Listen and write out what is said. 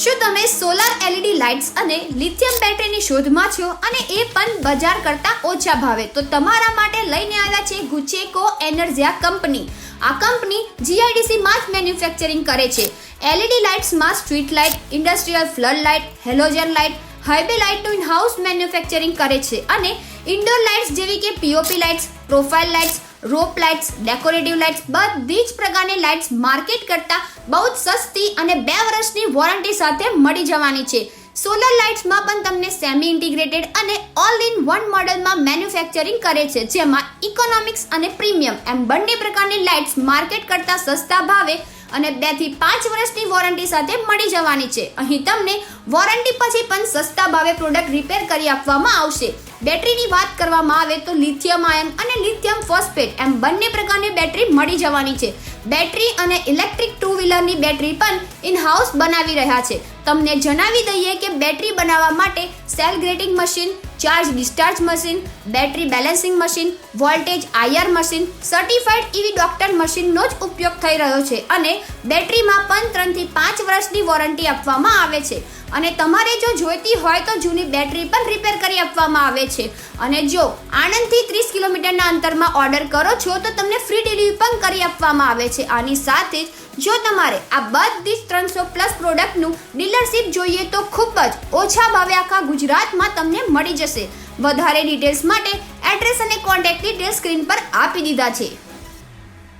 શું તમે solar LED lights અને લિથિયમ બેટરીની શોધમાં છો અને એ પણ બજાર કરતાં ઓછા ભાવે? તો તમારા માટે લઈને આવ્યા છે ગુચેકો એનર્જિયા કંપની. આ કંપની જીઆઈડીસીમાં જ મેન્યુફેક્ચરિંગ કરે છે. LED લાઇટ્સમાં street light, industrial flood light, halogen light highway લાઇટનું in house manufacturing કરે છે અને ઇન્ડોર લાઇટ્સ જેવી કે POP lights, profile lights, rope lights, decorative lights બધી જ પ્રકારની લાઇટ્સ માર્કેટ કરતાં બહુ જ સસ્તી અને બે વર્ષની વોરંટી સાથે મળી જવાની છે. સોલર લાઇટ્સમાં પણ તમને સેમી ઇન્ટિગ્રેટેડ અને ઓલ ઇન વન મોડેલમાં મેન્યુફેક્ચરિંગ કરે છે, જેમાં ઇકોનોમિક્સ અને પ્રીમિયમ એમ બંને પ્રકારની લાઇટ્સ માર્કેટ કરતાં સસ્તા ભાવે અને બેથી પાંચ વર્ષની વોરંટી સાથે મળી જવાની છે. અહીં તમને વોરંટી પછી પણ સસ્તા ભાવે પ્રોડક્ટ રિપેર કરી આપવામાં આવશે. બેટરીની વાત કરવામાં આવે તો લિથિયમ આયન અને લિથિયમ ફોસ્ફેટ એમ બંને પ્રકારની બેટરી મળી જવાની છે. બેટરી અને ઇલેક્ટ્રિક ટુ વ્હીલરની બેટરી પણ ઇન હાઉસ બનાવી રહ્યા છે. તમને જણાવી દઈએ કે બેટરી બનાવવા માટે cell grading machine, charge discharge machine, battery balancing machine, voltage Iyer machine certified EV doctor મશીનનો જ ઉપયોગ થઈ રહ્યો છે અને બેટરીમાં પણ ત્રણથી પાંચ વર્ષની વોરંટી આપવામાં આવે છે. અને તમારે જો જોઈતી હોય તો જૂની બેટરી પણ રિપેર કરી આપવામાં આવે છે. અને જો આણંદથી ત્રીસ કિલોમીટરના અંતરમાં ઓર્ડર કરો છો, તો તમને ફ્રી ડિલિવરી પણ કરી આપવામાં આવે છે. આની સાથે જ જો તમારે આ બધી ત્રણસો પ્લસ પ્રોડક્ટનું ડીલરશીપ જોઈએ તો ખૂબ જ ઓછા ભાવે આખા ગુજરાતમાં તમને મળી જશે. વધારે ડિટેલ્સ માટે એડ્રેસ અને કોન્ટેક્ટ ડિટેલ્સ સ્ક્રીન પર આપી દીધા છે.